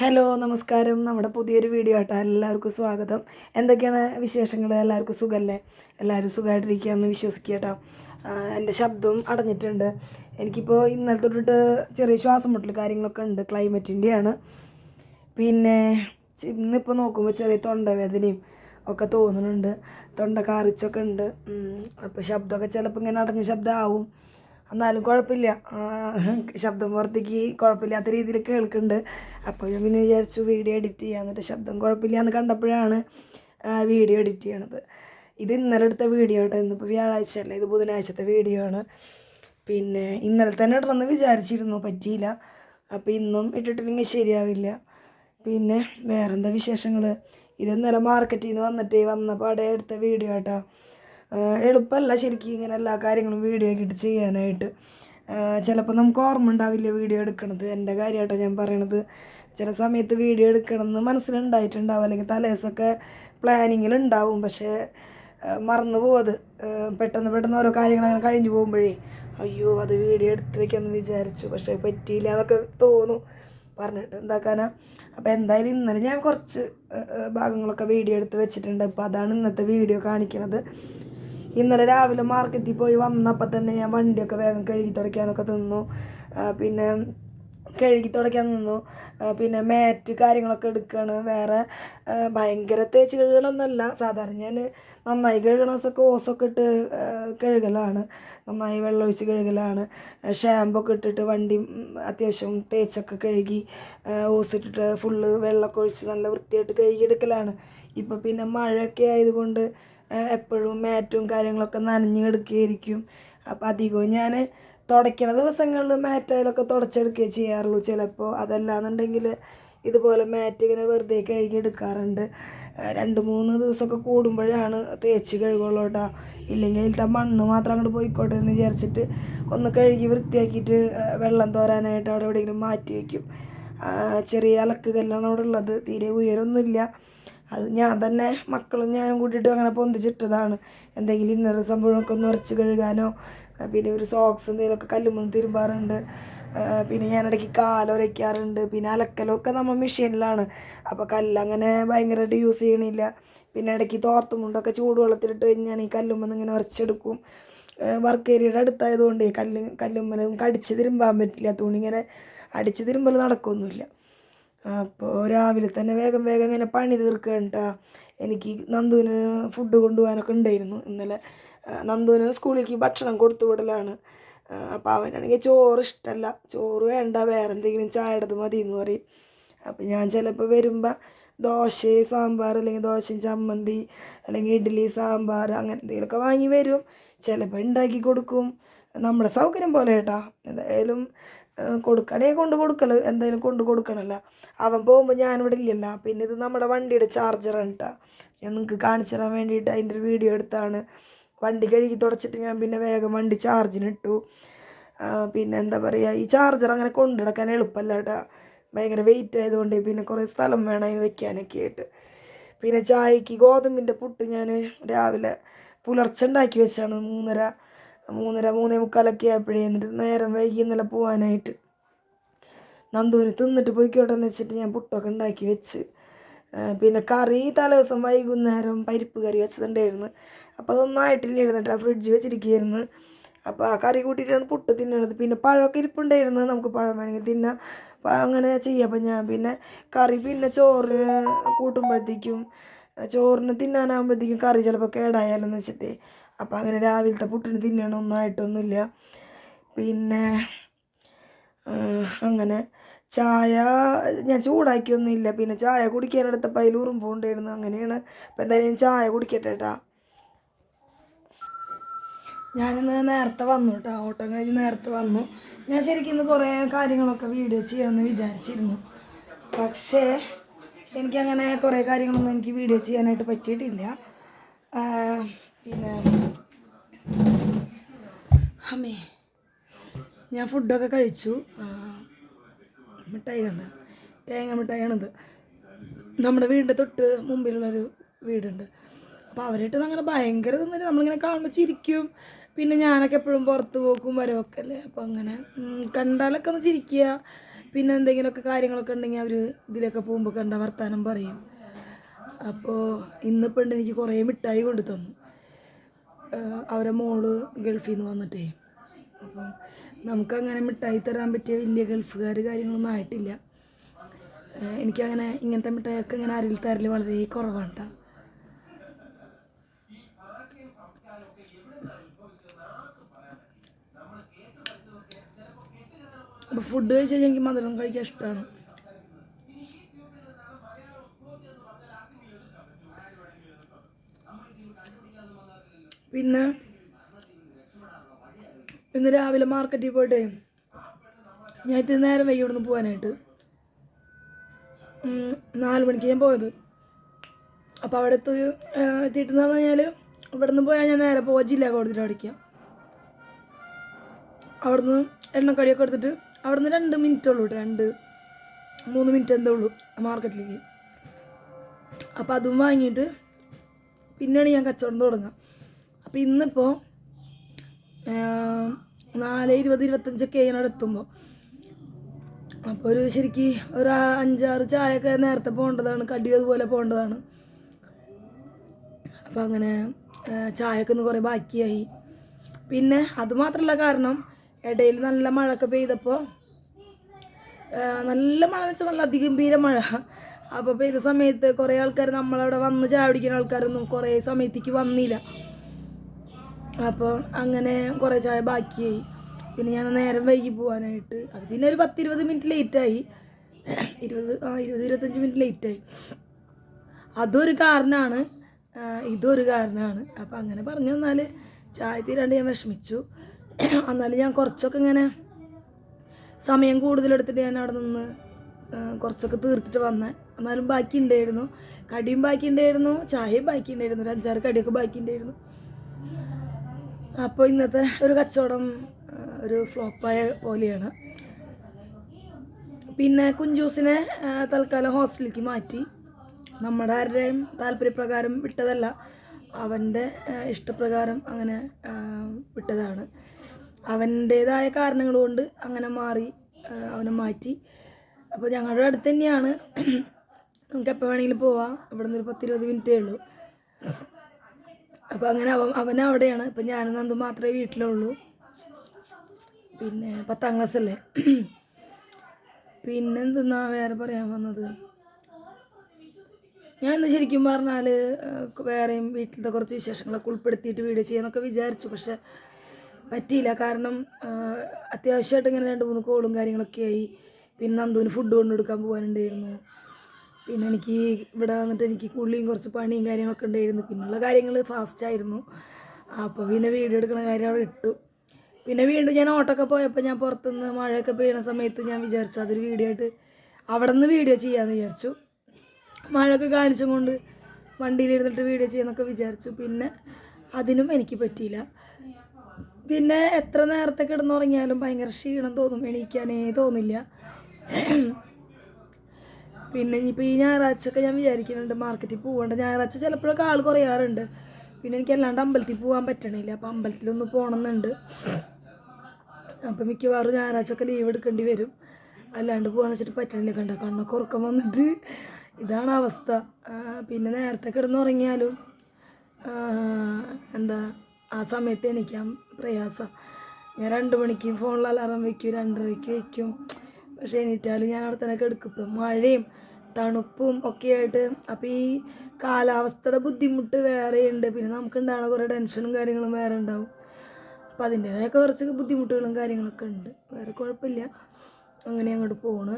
Hello നമസ്കാരം. നമ്മുടെ പുതിയൊരു വീഡിയോ ആട്ടോ. എല്ലാവർക്കും സ്വാഗതം. എന്തൊക്കെയാണ് വിശേഷങ്ങൾ എല്ലാവർക്കും സുഖമല്ലേ എല്ലാവരും സുഖമായിട്ടിരിക്കുകയെന്ന് വിശ്വസിക്കുക കേട്ടോ. എന്റെ ശബ്ദം അടഞ്ഞിട്ടുണ്ട്. എനിക്കിപ്പോൾ ഇന്നലെ തൊട്ടിട്ട് ചെറിയ ശ്വാസം മുട്ടൽ കാര്യങ്ങളൊക്കെ ഉണ്ട്. ക്ലൈമറ്റിന്റെയാണ്. പിന്നെ ഇന്നിപ്പോൾ നോക്കുമ്പോൾ ചെറിയ തൊണ്ടവേദനയും ഒക്കെ തോന്നുന്നുണ്ട്. തൊണ്ട കാറിച്ചൊക്കെ ഉണ്ട് അപ്പോൾ ശബ്ദമൊക്കെ ചിലപ്പോൾ ഇങ്ങനെ അടഞ്ഞ ശബ്ദമാവും എന്നാലും കുഴപ്പമില്ല. ശബ്ദം പുറത്തേക്ക് കുഴപ്പമില്ലാത്ത രീതിയിൽ കേൾക്കുന്നുണ്ട്. അപ്പോൾ ഞാൻ പിന്നെ വിചാരിച്ചു വീഡിയോ എഡിറ്റ് ചെയ്യാം എന്നിട്ട് ശബ്ദം കുഴപ്പമില്ല എന്ന് കണ്ടപ്പോഴാണ് വീഡിയോ എഡിറ്റ് ചെയ്യണത്. ഇത് ഇന്നലെ എടുത്ത വീഡിയോ കേട്ടോ. ഇന്നിപ്പോൾ വ്യാഴാഴ്ച അല്ല? ഇത് ബുധനാഴ്ചത്തെ വീഡിയോ ആണ്. പിന്നെ ഇന്നലെ തന്നെ ഇടണമെന്ന് വിചാരിച്ചിരുന്നു പറ്റിയില്ല. അപ്പോൾ ഇന്നും ഇട്ടിട്ടില്ലെങ്കിൽ ശരിയാവില്ല. പിന്നെ വേറെന്താ വിശേഷങ്ങൾ ഇത് ഇന്നലെ മാർക്കറ്റിൽ നിന്ന് വന്നിട്ട് വന്ന പാടെ എടുത്ത വീഡിയോ കേട്ടോ. എളുപ്പമല്ല ശരിക്കും ഇങ്ങനെ എല്ലാ കാര്യങ്ങളും വീഡിയോ ആക്കിയിട്ട് ചെയ്യാനായിട്ട്. ചിലപ്പോൾ നമുക്ക് ഓർമ്മ ഉണ്ടാവില്ല വീഡിയോ എടുക്കണത്? എന്റെ കാര്യമായിട്ടോ ഞാൻ പറയണത്. ചില സമയത്ത് വീഡിയോ എടുക്കണമെന്ന് മനസ്സിലുണ്ടായിട്ടുണ്ടാവും. അല്ലെങ്കിൽ തലേസൊക്കെ പ്ലാനിങ്ങിൽ ഉണ്ടാവും. പക്ഷേ മറന്നു പോവത് പെട്ടെന്ന് പെട്ടെന്ന് ഓരോ കാര്യങ്ങൾ അങ്ങനെ കഴിഞ്ഞു പോകുമ്പോഴേ അയ്യോ അത് വീഡിയോ എടുത്ത് വെക്കാമെന്ന് വിചാരിച്ചു. പക്ഷേ പറ്റിയില്ല എന്നൊക്കെ തോന്നും. പറഞ്ഞിട്ട് എന്താക്കാനാ? അപ്പോൾ എന്തായാലും ഇന്നലെ ഞാൻ കുറച്ച് ഭാഗങ്ങളൊക്കെ വീഡിയോ എടുത്ത് വെച്ചിട്ടുണ്ട്. അപ്പോൾ അതാണ് ഇന്നത്തെ വീഡിയോ കാണിക്കണത്. ഇന്നലെ രാവിലെ മാർക്കറ്റിൽ പോയി വന്നപ്പോൾ തന്നെ ഞാൻ വണ്ടിയൊക്കെ വേഗം കഴുകി തുടയ്ക്കാനൊക്കെ തിന്നു പിന്നെ കഴുകി തുടയ്ക്കാൻ നിന്നു. പിന്നെ മാറ്റ് കാര്യങ്ങളൊക്കെ എടുക്കുകയാണ് വേറെ ഭയങ്കര തേച്ച് കഴുകലൊന്നുമല്ല സാധാരണ ഞാൻ നന്നായി കഴുകണ ദിവസമൊക്കെ ഓസൊക്കെ ഇട്ട് കഴുകലാണ്. നന്നായി വെള്ളമൊഴിച്ച് കഴുകലാണ്. ഷാമ്പൊക്കെ ഇട്ടിട്ട് വണ്ടി അത്യാവശ്യം തേച്ചൊക്കെ കഴുകി ഓസിട്ടിട്ട് ഫുള്ള് വെള്ളമൊക്കെ ഒഴിച്ച് നല്ല വൃത്തിയായിട്ട് കഴുകിയെടുക്കലാണ്. ഇപ്പോൾ പിന്നെ മഴയൊക്കെ ആയതുകൊണ്ട് എപ്പോഴും മാറ്റും കാര്യങ്ങളൊക്കെ നനഞ്ഞു കിടക്കുകയായിരിക്കും അപ്പം അധികവും ഞാൻ തുടയ്ക്കണ ദിവസങ്ങളിൽ മാറ്റായാലൊക്കെ തുടച്ചെടുക്കുകയേ ചെയ്യാറുള്ളൂ. ചിലപ്പോൾ അതല്ലാന്നുണ്ടെങ്കിൽ ഇതുപോലെ മാറ്റ് ഇങ്ങനെ വെറുതെ കഴുകി എടുക്കാറുണ്ട്. രണ്ട് മൂന്ന് ദിവസമൊക്കെ കൂടുമ്പോഴാണ് തേച്ച് കഴുകുള്ളൂ കേട്ടോ. ഇല്ലെങ്കിൽ അതിലത്തെ മണ്ണ് മാത്രം അങ്ങോട്ട് പോയിക്കോട്ടെ എന്ന് വിചാരിച്ചിട്ട് ഒന്ന് കഴുകി വൃത്തിയാക്കിയിട്ട് വെള്ളം തോരാനായിട്ട് അവിടെ എവിടെയെങ്കിലും മാറ്റി വയ്ക്കും. ചെറിയ അലക്ക് കല്ലാണ് അവിടെ ഉള്ളത്. തീരെ ഉയരമൊന്നുമില്ല. അത് ഞാൻ തന്നെ മക്കളും ഞാനും കൂട്ടിയിട്ട് അങ്ങനെ പൊന്തിച്ചിട്ടതാണ്. എന്തെങ്കിലും ഇന്നൊരു സംഭവമൊക്കെ ഒന്ന് ഉറച്ച് കഴുകാനോ പിന്നെ ഒരു സോക്സ് എന്തെങ്കിലുമൊക്കെ കല്ലുമ്പോൾ തിരുമ്പാറുണ്ട്. പിന്നെ ഞാൻ ഇടയ്ക്ക് കാലുരയ്ക്കാറുണ്ട് പിന്നെ അലക്കലൊക്കെ നമ്മൾ മെഷീനിലാണ്. അപ്പോൾ കല്ലങ്ങനെ ഭയങ്കരമായിട്ട് യൂസ് ചെയ്യണില്ല. പിന്നെ ഇടയ്ക്ക് തോർത്തുമുണ്ടൊക്കെ ചൂടുവെള്ളത്തിലിട്ട് ഞാൻ ഈ കല്ലുമ്പോൾ ഇങ്ങനെ ഉറച്ചെടുക്കും വർക്ക് ഏരിയയുടെ അടുത്തായതുകൊണ്ട് കല്ല് കല്ലുമ്മലും കടിച്ച് തിരുമ്പാൻ പറ്റില്ല. തുണി ഇങ്ങനെ അടിച്ച് തിരുമ്പൽ നടക്കൊന്നുമില്ല. അപ്പോൾ രാവിലെ തന്നെ വേഗം വേഗം ഇങ്ങനെ പണി തീർക്കണ്ട എനിക്ക് നന്ദുവിന് ഫുഡ് കൊണ്ടുപോകാനൊക്കെ ഉണ്ടായിരുന്നു. ഇന്നലെ നന്ദുവിന് സ്കൂളിലേക്ക് ഭക്ഷണം കൊടുത്തു വിടലാണ്. അപ്പോൾ അവനാണെങ്കിൽ ചോറ് ഇഷ്ടമല്ല ചോറ് വേണ്ട വേറെ എന്തെങ്കിലും ചായയുടേത് മതി എന്ന് പറയും. അപ്പം ഞാൻ ചിലപ്പോൾ വരുമ്പോൾ ദോശ സാമ്പാർ അല്ലെങ്കിൽ ദോശയും ചമ്മന്തി അല്ലെങ്കിൽ ഇഡ്ഡലി സാമ്പാർ അങ്ങനെ എന്തെങ്കിലുമൊക്കെ വാങ്ങി വരും. ചിലപ്പോൾ ഉണ്ടാക്കി കൊടുക്കും. നമ്മുടെ സൗകര്യം പോലെ കേട്ടാ എന്തായാലും കൊടുക്കണേ കൊണ്ട് കൊടുക്കൽ എന്തായാലും കൊണ്ട് കൊടുക്കണമല്ലോ അവൻ പോകുമ്പോൾ ഞാനിവിടെ ഇല്ലല്ലോ. പിന്നെ ഇത് നമ്മുടെ വണ്ടിയുടെ ചാർജറാണ് കേട്ടോ ഞാൻ നിങ്ങൾക്ക് കാണിച്ചു തരാൻ വേണ്ടിയിട്ട് അതിന്റെ ഒരു വീഡിയോ എടുത്താണ്. വണ്ടി കഴുകി തുടച്ചിട്ട് ഞാൻ പിന്നെ വേഗം വണ്ടി ചാർജിന് ഇട്ടു. പിന്നെ എന്താ പറയുക ഈ ചാർജർ അങ്ങനെ കൊണ്ടു നടക്കാൻ എളുപ്പമല്ല കേട്ടോ ഭയങ്കര വെയിറ്റ് ആയതുകൊണ്ട് പിന്നെ കുറേ സ്ഥലം വേണം അതിന് വെക്കാനൊക്കെ ആയിട്ട്. പിന്നെ ചായക്ക് ഗോതമ്പിന്റെ പുട്ട് ഞാൻ രാവിലെ പുലർച്ചെ ഉണ്ടാക്കി വെച്ചാണ് മൂന്നര. മൂന്നര മൂന്നേ മുക്കാലൊക്കെ ആയപ്പോഴേ എന്നിട്ട് നേരം വൈകി ഇന്നലെ പോകാനായിട്ട് നന്ദൂന് തിന്നിട്ട് പോയിക്കോട്ടെ എന്ന് വെച്ചിട്ട് ഞാൻ പുട്ടൊക്കെ ഉണ്ടാക്കി വെച്ച്. പിന്നെ കറി തലേദിവസം വൈകുന്നേരം പരിപ്പ് കറി വെച്ചതുണ്ടായിരുന്നു. അപ്പോൾ അതൊന്നായിട്ടില്ല ഇരുന്നിട്ട് ആ ഫ്രിഡ്ജ് വെച്ചിരിക്കുകയായിരുന്നു അപ്പോൾ ആ കറി കൂട്ടിയിട്ടാണ് പുട്ട് തിന്നണത്. പിന്നെ പഴമൊക്കെ ഇരിപ്പുണ്ടായിരുന്നു. നമുക്ക് പഴം വേണമെങ്കിൽ തിന്നാം. അങ്ങനെ ചെയ്യാം. അപ്പം ഞാൻ പിന്നെ കറി പിന്നെ ചോറ് കൂട്ടുമ്പോഴത്തേക്കും ചോറിന് തിന്നാനാകുമ്പോഴത്തേക്കും കറി ചിലപ്പോൾ കേടായാലെന്ന് വെച്ചിട്ട് അപ്പോൾ അങ്ങനെ രാവിലത്തെ പുട്ടിന് തിന്നണമൊന്നും ആയിട്ടൊന്നുമില്ല പിന്നെ അങ്ങനെ ചായ ഞാൻ ചൂടാക്കിയൊന്നുമില്ല. പിന്നെ ചായ കുടിക്കാനെടുത്തപ്പോൾ അതിൽ ഉറുമ്പുണ്ടായിരുന്നു അങ്ങനെയാണ്. അപ്പോൾ എന്തായാലും ചായ കുടിക്കട്ടെ കേട്ടാ ഞാനിന്ന് നേരത്തെ വന്നു കേട്ടോ ഓട്ടം കഴിഞ്ഞ് നേരത്തെ വന്നു. ഞാൻ ശരിക്കും ഇന്ന് കുറേ കാര്യങ്ങളൊക്കെ വീഡിയോ ചെയ്യണമെന്ന് വിചാരിച്ചിരുന്നു. പക്ഷേ എനിക്കങ്ങനെ കുറേ കാര്യങ്ങളൊന്നും എനിക്ക് വീഡിയോ ചെയ്യാനായിട്ട് പറ്റിയിട്ടില്ല. പിന്നെ അമ്മേ ഞാൻ ഫുഡൊക്കെ കഴിച്ചു. മിഠായി കണ്ട തേങ്ങ മിഠായിയാണിത്. നമ്മുടെ വീടിന്റെ തൊട്ട് മുമ്പിലുള്ളൊരു വീടുണ്ട്. അപ്പോൾ അവരായിട്ട് അങ്ങനെ ഭയങ്കര തന്നില്ല നമ്മളിങ്ങനെ കാണുമ്പോൾ ചിരിക്കും. പിന്നെ ഞാനൊക്കെ എപ്പോഴും പുറത്ത് പോക്കും വരവൊക്കെ അല്ലേ? അപ്പോൾ അങ്ങനെ കണ്ടാലൊക്കെ ഒന്ന് ചിരിക്കുക. പിന്നെ എന്തെങ്കിലുമൊക്കെ കാര്യങ്ങളൊക്കെ ഉണ്ടെങ്കിൽ അവർ ഇതിലൊക്കെ പോകുമ്പോൾ കണ്ട വർത്താനം പറയും. അപ്പോൾ ഇന്നിപ്പോൾ ഉണ്ട് എനിക്ക് കുറേ മിഠായി കൊണ്ടു തന്നു അവരെ മോൾ ഗൾഫിൽ നിന്ന് വന്നിട്ടേ. അപ്പം നമുക്കങ്ങനെ മിഠായി തരാൻ പറ്റിയ വലിയ ഗൾഫുകാർ കാര്യങ്ങളൊന്നും ആയിട്ടില്ല. എനിക്കങ്ങനെ ഇങ്ങനത്തെ മിഠായിയൊക്കെ ഇങ്ങനെ അരിൽ തരൽ വളരെ കുറവാണ് കേട്ടോ അപ്പോൾ ഫുഡ് കഴിച്ച് കഴിഞ്ഞാൽ എനിക്ക് മധുരം കഴിക്കാൻ ഇഷ്ടമാണ് പിന്നെ ഇന്ന് രാവിലെ മാർക്കറ്റിൽ പോയിട്ട് ഞാൻ ഇത്തിരി നേരം വൈകി ഇവിടുന്ന് പോകാനായിട്ട് നാല് മണിക്ക് ഞാൻ പോയത്. അപ്പോൾ അവിടെ എത്തി എത്തിയിട്ടെന്ന് കഴിഞ്ഞാൽ ഇവിടെ നിന്ന് പോയാൽ ഞാൻ നേരെ പോവാ ജില്ലാ കോടതിയിൽ അടിക്കാം അവിടുന്ന് എണ്ണക്കടിയൊക്കെ എടുത്തിട്ട് അവിടുന്ന് രണ്ട് മിനിറ്റ് ഉള്ളൂ രണ്ട് മൂന്ന് മിനിറ്റ് എന്തേ ഉള്ളൂ മാർക്കറ്റിലേക്ക്. അപ്പോൾ അതും വാങ്ങിയിട്ട് പിന്നെയാണ് ഞാൻ കച്ചവടം തുടങ്ങുക അപ്പോൾ ഇന്നിപ്പോൾ നാല് ഇരുപത് ഇരുപത്തഞ്ചൊക്കെ അതിനോട് എത്തുമ്പോൾ അപ്പോൾ ഒരു ശരിക്ക് ഒരു അഞ്ചാറ് ചായയൊക്കെ നേരത്തെ പോകേണ്ടതാണ് കടി അതുപോലെ പോകേണ്ടതാണ്. അപ്പോൾ അങ്ങനെ ചായയൊക്കെ ഒന്ന് കുറേ ബാക്കിയായി. പിന്നെ അതുമാത്രമല്ല കാരണം ഇടയിൽ നല്ല മഴയൊക്കെ പെയ്തപ്പോൾ നല്ല മഴ എന്ന് വെച്ചാൽ നല്ല അതിഗംഭീര മഴ. അപ്പോൾ പെയ്ത സമയത്ത് കുറേ ആൾക്കാർ നമ്മളവിടെ വന്ന് ചായ പിടിക്കുന്ന ആൾക്കാരൊന്നും കുറേ സമയത്തേക്ക് വന്നില്ല. അപ്പോൾ അങ്ങനെ കുറേ ചായ ബാക്കിയായി. പിന്നെ ഞാൻ നേരം വൈകി പോകാനായിട്ട് അത് പിന്നെ ഒരു പത്ത് ഇരുപത് മിനിറ്റ് ലേറ്റായി ഇരുപത് ആ ഇരുപത് ഇരുപത്തഞ്ച് മിനിറ്റ് ലേറ്റായി അതൊരു കാരണമാണ്. ഇതൊരു കാരണമാണ്. അപ്പം അങ്ങനെ പറഞ്ഞു തന്നാൽ ചായ തീരാണ്ട് ഞാൻ വിഷമിച്ചു. എന്നാലും ഞാൻ കുറച്ചൊക്കെ ഇങ്ങനെ സമയം കൂടുതലെടുത്തിട്ട് ഞാൻ അവിടെ നിന്ന് കുറച്ചൊക്കെ തീർത്തിട്ട് വന്നേ. എന്നാലും ബാക്കി ഉണ്ടായിരുന്നു കടിയും ബാക്കി ഉണ്ടായിരുന്നു ചായയും ബാക്കി ഉണ്ടായിരുന്നു ഒരു അഞ്ചാറ് കടിയൊക്കെ ബാക്കി ഉണ്ടായിരുന്നു അപ്പോൾ ഇന്നത്തെ ഒരു കച്ചവടം ഒരു ഫ്ലോപ്പായ പോലെയാണ്. പിന്നെ കുഞ്ചൂസിനെ തൽക്കാലം ഹോസ്റ്റലിലേക്ക് മാറ്റി. നമ്മുടെ ആരുടെയും താല്പര്യപ്രകാരം വിട്ടതല്ല അവന്റെ ഇഷ്ടപ്രകാരം അങ്ങനെ വിട്ടതാണ്. അവന്റേതായ കാരണങ്ങൾ കൊണ്ട് അങ്ങനെ മാറി അവനെ മാറ്റി. അപ്പോൾ ഞങ്ങളുടെ അടുത്ത് തന്നെയാണ്. നമുക്ക് എപ്പോൾ വേണമെങ്കിലും പോവാം. ഇവിടെ നിന്ന് ഒരു പത്തിരുപത് മിനിറ്റേ ഉള്ളൂ. അപ്പോൾ അങ്ങനെ അവൻ അവൻ അവിടെയാണ്. ഇപ്പം ഞാനും നന്ദു മാത്രമേ വീട്ടിലുള്ളൂ. പിന്നെ പത്താം ക്ലാസ് അല്ലേ? പിന്നെ എന്തെന്നാ വേറെ പറയാൻ വന്നത്? ഞാൻ ഇന്ന് ശരിക്കും പറഞ്ഞാൽ വേറെയും വീട്ടിലത്തെ കുറച്ച് വിശേഷങ്ങളൊക്കെ ഉൾപ്പെടുത്തിയിട്ട് വീഡിയോ ചെയ്യാന്നൊക്കെ വിചാരിച്ചു. പക്ഷെ പറ്റിയില്ല. കാരണം അത്യാവശ്യമായിട്ട് ഇങ്ങനെ രണ്ട് മൂന്ന് കോളും കാര്യങ്ങളൊക്കെ ആയി. പിന്നെ നന്ദുവിന് ഫുഡ് കൊണ്ടുകൊടുക്കാൻ പോകാനുണ്ടായിരുന്നു. പിന്നെ എനിക്ക് ഇവിടെ വന്നിട്ട് എനിക്ക് കുള്ളിയും കുറച്ച് പണിയും കാര്യങ്ങളൊക്കെ ഉണ്ടായിരുന്നു. പിന്നെയുള്ള കാര്യങ്ങൾ ഫാസ്റ്റായിരുന്നു അപ്പോൾ പിന്നെ വീഡിയോ എടുക്കുന്ന കാര്യം അവിടെ ഇട്ടു. പിന്നെ വീണ്ടും ഞാൻ ഓട്ടൊക്കെ പോയപ്പോൾ ഞാൻ പുറത്തുനിന്ന് മഴയൊക്കെ പെയ്യുന്ന സമയത്ത് ഞാൻ വിചാരിച്ചു അതൊരു വീഡിയോ ആയിട്ട് അവിടെ നിന്ന് വീഡിയോ ചെയ്യാമെന്ന് വിചാരിച്ചു. മഴയൊക്കെ കാണിച്ചും കൊണ്ട് വണ്ടിയിലിരുന്നിട്ട് വീഡിയോ ചെയ്യാന്നൊക്കെ വിചാരിച്ചു. പിന്നെ അതിനും എനിക്ക് പറ്റിയില്ല. പിന്നെ എത്ര നേരത്തെ കിടന്നുറങ്ങിയാലും ഭയങ്കര ക്ഷീണം തോന്നും. എണീക്കാനേ തോന്നില്ല. പിന്നെ ഇനിയിപ്പോൾ ഈ ഞായറാഴ്ചയൊക്കെ ഞാൻ വിചാരിക്കുന്നുണ്ട് മാർക്കറ്റിൽ പോകേണ്ട ഞായറാഴ്ച ചിലപ്പോഴൊക്കെ ആൾ കുറയാറുണ്ട്. പിന്നെ എനിക്ക് അല്ലാണ്ട് അമ്പലത്തിൽ പോകാൻ പറ്റണില്ല. അപ്പോൾ അമ്പലത്തിലൊന്ന് പോകണമെന്നുണ്ട് അപ്പോൾ മിക്കവാറും ഞായറാഴ്ച ഒക്കെ ലീവ് എടുക്കേണ്ടി വരും. അല്ലാണ്ട് പോകാന്ന് വെച്ചിട്ട് പറ്റണില്ല കണ്ട? കണ്ണൊക്കെ ഉറക്കം വന്നിട്ട്. ഇതാണ് അവസ്ഥ. പിന്നെ നേരത്തെ കിടന്നുറങ്ങിയാലും എന്താ ആ സമയത്ത് എണീക്കാൻ പ്രയാസം. ഞാൻ രണ്ട് മണിക്ക് ഫോണിൽ അലാറം വയ്ക്കും രണ്ടരയ്ക്ക് വയ്ക്കും പക്ഷേ എണീറ്റാലും ഞാൻ അവിടെ തന്നെ കിടക്കും. ഇപ്പം മഴയും തണുപ്പും ഒക്കെയായിട്ട് അപ്പോൾ ഈ കാലാവസ്ഥയുടെ ബുദ്ധിമുട്ട് വേറെയുണ്ട് പിന്നെ നമുക്ക് ഉണ്ടാകുന്ന കുറേ ടെൻഷനും കാര്യങ്ങളും വേറെ ഉണ്ടാവും. അപ്പം അതിന്റേതായ കുറച്ച് ബുദ്ധിമുട്ടുകളും കാര്യങ്ങളൊക്കെ ഉണ്ട്. വേറെ കുഴപ്പമില്ല. അങ്ങനെ അങ്ങോട്ട് പോണ്.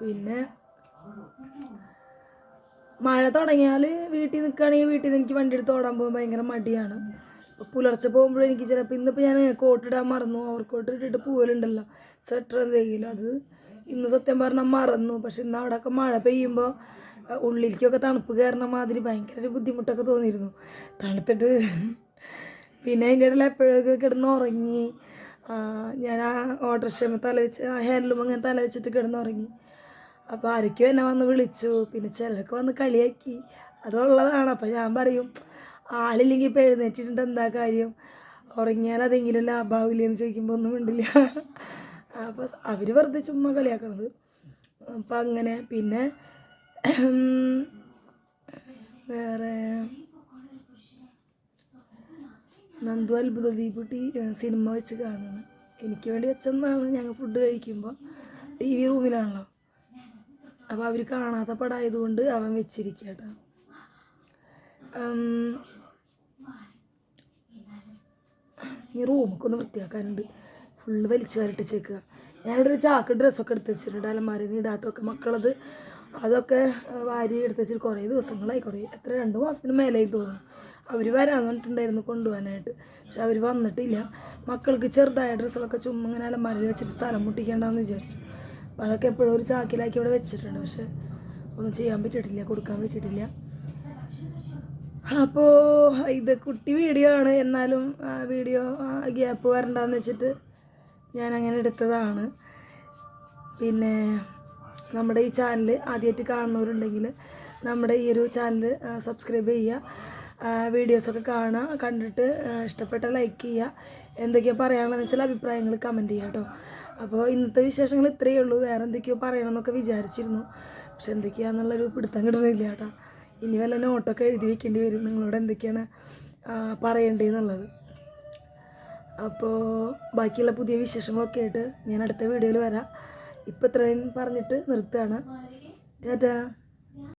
പിന്നെ മഴ തുടങ്ങിയാൽ വീട്ടിൽ നിൽക്കുകയാണെങ്കിൽ വീട്ടിൽ നിന്ന് എനിക്ക് വണ്ടി എടുത്ത് ഓടാൻ പോകാൻ ഭയങ്കര മടിയാണ്. പുലർച്ചെ പോകുമ്പോഴും എനിക്ക് ചിലപ്പോൾ ഇന്നിപ്പോൾ ഞാൻ കോട്ടിടാൻ മറന്നു. അവർക്കോട്ട് ഇട്ടിട്ട് പോകലുണ്ടല്ലോ സ്വെറ്റർ എന്തെങ്കിലും അത് ഇന്ന് സത്യം പറഞ്ഞാൽ മറന്നു. പക്ഷെ ഇന്ന് അവിടെയൊക്കെ മഴ പെയ്യുമ്പോൾ ഉള്ളിലേക്കൊക്കെ തണുപ്പ് കയറുന്ന മാതിരി ഭയങ്കര ബുദ്ധിമുട്ടൊക്കെ തോന്നിയിരുന്നു. തണുത്തിട്ട് പിന്നെ അതിന്റെ ഇടയിൽ എപ്പോഴൊക്കെ കിടന്ന് ഉറങ്ങി ഞാൻ ആ ഓർഡർ തല വെച്ച് ആ ഹാൻഡിലും അങ്ങനെ തല വെച്ചിട്ട് കിടന്നുറങ്ങി. അപ്പോൾ ആരൊക്കെയോ എന്നെ വന്ന് വിളിച്ചു. പിന്നെ ചിലരൊക്കെ വന്ന് കളിയാക്കി. അതുള്ളതാണ്. അപ്പോൾ ഞാൻ പറയും ആളില്ലെങ്കിൽ ഇപ്പോൾ എഴുന്നേറ്റിട്ടുണ്ട് എന്താ കാര്യം? ഉറങ്ങിയാൽ അതെങ്കിലും ലാഭാവില്ലെന്ന് ചോദിക്കുമ്പോൾ ഒന്നും മിണ്ടില്ല. അപ്പോൾ അവർ വെറുതെ ചുമ്മാ കളിയാക്കണത്. അപ്പം അങ്ങനെ പിന്നെ വേറെ നന്ദു അത്ഭുത ദീപുട്ടി സിനിമ വെച്ച് കാണുന്നു എനിക്ക് വേണ്ടി വെച്ചെന്നാണ് ഞങ്ങൾ ഫുഡ് കഴിക്കുമ്പോൾ ടി വി റൂമിലാണല്ലോ. അപ്പോൾ അവർ കാണാത്ത പടമായതുകൊണ്ട് അവൻ വെച്ചിരിക്കുക കേട്ടോ ഈ റൂമൊക്കെ ഒന്ന് വൃത്തിയാക്കാനുണ്ട്. ഫുള്ള് വലിച്ചു വരട്ടിച്ചേക്കുക ഞാനിവിടെ ഒരു ചാക്ക് ഡ്രസ്സൊക്കെ എടുത്ത് വെച്ചിട്ടുണ്ട്. അലമാരയിൽ നിന്ന് ഇടാത്തൊക്കെ മക്കളത്. അതൊക്കെ വാരി എടുത്ത് വെച്ചിട്ട് കുറേ ദിവസങ്ങളായി. കുറേ എത്ര രണ്ട് മാസത്തിന് മേലായി തോന്നുന്നു. അവർ വരാൻ പറഞ്ഞിട്ടുണ്ടായിരുന്നു കൊണ്ടുപോകാനായിട്ട്. പക്ഷെ അവർ വന്നിട്ടില്ല. മക്കൾക്ക് ചെറുതായ ഡ്രസ്സുകളൊക്കെ ചുമ്മാ ഇങ്ങനെ അലമാരയിൽ വെച്ചിട്ട് സ്ഥലം മുട്ടിക്കേണ്ടെന്ന് വിചാരിച്ചു. അപ്പോൾ അതൊക്കെ എപ്പോഴും ഒരു ചാക്കിലാക്കി ഇവിടെ വെച്ചിട്ടുണ്ട്. പക്ഷെ ഒന്നും ചെയ്യാൻ പറ്റിയിട്ടില്ല കൊടുക്കാൻ പറ്റിയിട്ടില്ല. അപ്പോൾ ഇത് കുട്ടി വീഡിയോ ആണ്. എന്നാലും വീഡിയോ ഗ്യാപ്പ് വരണ്ടെന്ന് വെച്ചിട്ട് ഞാൻ അങ്ങനെ എടുത്തതാണ്. പിന്നെ നമ്മുടെ ഈ ചാനൽ ആദ്യമായിട്ട് കാണുന്നവരുണ്ടെങ്കിൽ നമ്മുടെ ഈ ഒരു ചാനൽ സബ്സ്ക്രൈബ് ചെയ്യുക. വീഡിയോസൊക്കെ കാണുക. കണ്ടിട്ട് ഇഷ്ടപ്പെട്ട ലൈക്ക് ചെയ്യുക. എന്തൊക്കെയാണ് പറയാനുള്ളതെന്ന് വെച്ചാൽ അഭിപ്രായങ്ങൾ കമന്റ് ചെയ്യുക കേട്ടോ. അപ്പോൾ ഇന്നത്തെ വിശേഷങ്ങൾ ഇത്രയേ ഉള്ളൂ. വേറെ എന്തൊക്കെയോ പറയണമെന്നൊക്കെ വിചാരിച്ചിരുന്നു. പക്ഷെ എന്തൊക്കെയാണെന്നുള്ളൊരു പിടുത്തം കിട്ടണില്ല കേട്ടോ. ഇനി വല്ല നോട്ടൊക്കെ എഴുതി വെക്കേണ്ടി വരും. നിങ്ങളോട് എന്തൊക്കെയാണ് പറയേണ്ടതെന്നുള്ളത് അപ്പോൾ ബാക്കിയുള്ള പുതിയ വിശേഷങ്ങളൊക്കെ ആയിട്ട് ഞാൻ അടുത്ത വീഡിയോയിൽ വരാം. ഇപ്പം ഇത്രയും പറഞ്ഞിട്ട് നിർത്തുകയാണ്. ടാറ്റാ.